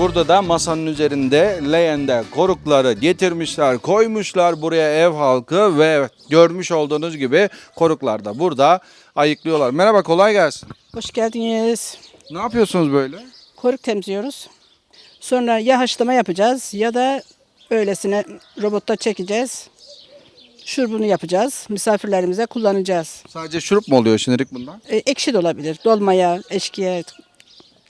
Burada da masanın üzerinde leğende korukları getirmişler, koymuşlar buraya ev halkı ve görmüş olduğunuz gibi koruklar da burada ayıklıyorlar. Merhaba kolay gelsin. Hoş geldiniz. Ne yapıyorsunuz böyle? Koruk temizliyoruz. Sonra ya haşlama yapacağız ya da öylesine robotta çekeceğiz. Şurubunu yapacağız. Misafirlerimize kullanacağız. Sadece şurup mu oluyor şimdilik bundan? E, ekşi de olabilir. Dolmaya, eşkiye,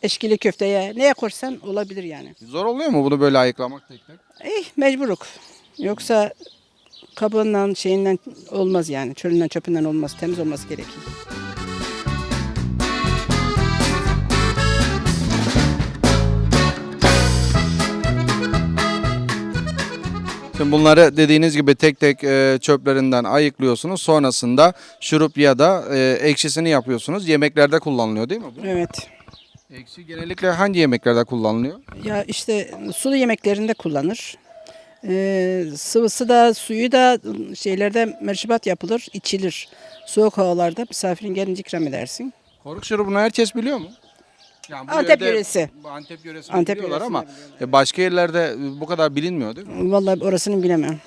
eşkili köfteye neye korsan olabilir yani. Zor oluyor mu bunu böyle ayıklamak tek tek? Eh mecburuk. Yoksa kabından şeyinden olmaz yani. Çölünden çöpünden olmaz. Temiz olması gerekiyor. Şimdi bunları dediğiniz gibi tek tek e, çöplerinden ayıklıyorsunuz. Sonrasında şurup ya da e, ekşisini yapıyorsunuz. Yemeklerde kullanılıyor değil mi bu? Evet. Ekşi genellikle hangi yemeklerde kullanılıyor? Ya işte sulu yemeklerinde kullanır. Ee, sıvısı da suyu da şeylerde mercibat yapılır, içilir. Soğuk havalarda misafirin gelince ikram edersin. Koruk şurubunu herkes biliyor mu? Yani bu Antep yörede- yöresi. bu Antep yöresi Antep biliyorlar ama e, başka yerlerde bu kadar bilinmiyor değil mi? Vallahi orasını bilemem.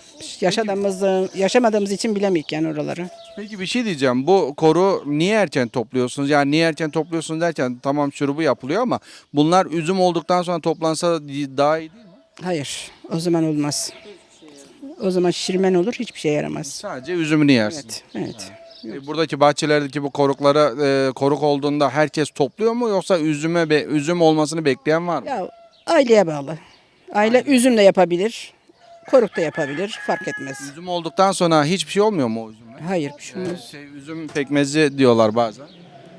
Yaşadığımız, yaşamadığımız için bilemeyik yani oraları. Peki bir şey diyeceğim. Bu koru niye erken topluyorsunuz? Yani niye erken topluyorsunuz derken tamam şurubu yapılıyor ama bunlar üzüm olduktan sonra toplansa daha iyi değil mi? Hayır, o zaman olmaz. O zaman şişirmen olur, hiçbir şey yaramaz. Sadece üzümünü yersin. Evet, evet. E, Buradaki bahçelerdeki bu korukları e, koruk olduğunda herkes topluyor mu yoksa üzüme be, üzüm olmasını bekleyen var mı? Ya aileye bağlı. Aile üzüm de yapabilir, koruk da yapabilir, fark etmez. Üzüm olduktan sonra hiçbir şey olmuyor mu o üzümle? Hayır, bir şey E, olmaz. şey, üzüm pekmezi diyorlar bazen.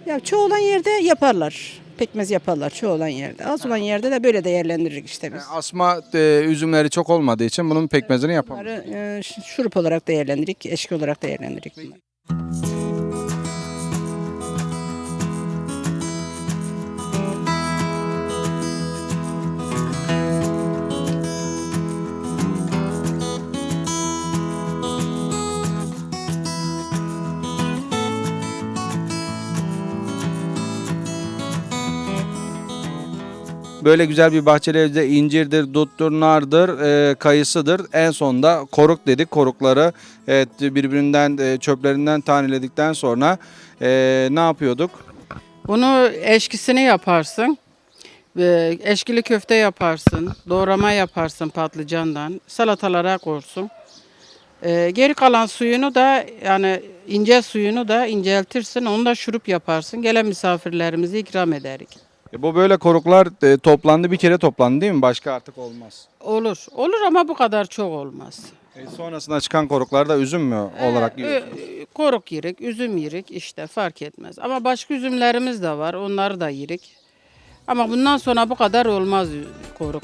Ya çoğu olan yerde yaparlar. Pekmez yaparlar çoğu olan yerde. Az olan yerde de böyle değerlendiririz işte biz. E, asma e, üzümleri çok olmadığı için bunun pekmezini yapamıyor. Bunları e, şurup olarak değerlendirik, eşki olarak değerlendirik. bunları. Böyle güzel bir bahçeli evde incirdir, duttur, nardır, e, kayısıdır. En sonda koruk dedik. Korukları evet, birbirinden e, çöplerinden taneledikten sonra e, ne yapıyorduk? Bunu eşkisini yaparsın. Ve eşkili köfte yaparsın. Doğrama yaparsın patlıcandan. Salatalara korsun. Ee, geri kalan suyunu da yani ince suyunu da inceltirsin. Onu da şurup yaparsın. Gelen misafirlerimizi ikram ederik. E, bu böyle koruklar e, toplandı bir kere toplandı değil mi? Başka artık olmaz. Olur. Olur ama bu kadar çok olmaz. E, sonrasında çıkan koruklar da üzüm mü olarak Ee, yiyorsunuz? ö- koruk yirik, üzüm yirik işte fark etmez. Ama başka üzümlerimiz de var. Onları da yirik. Ama bundan sonra bu kadar olmaz koruk.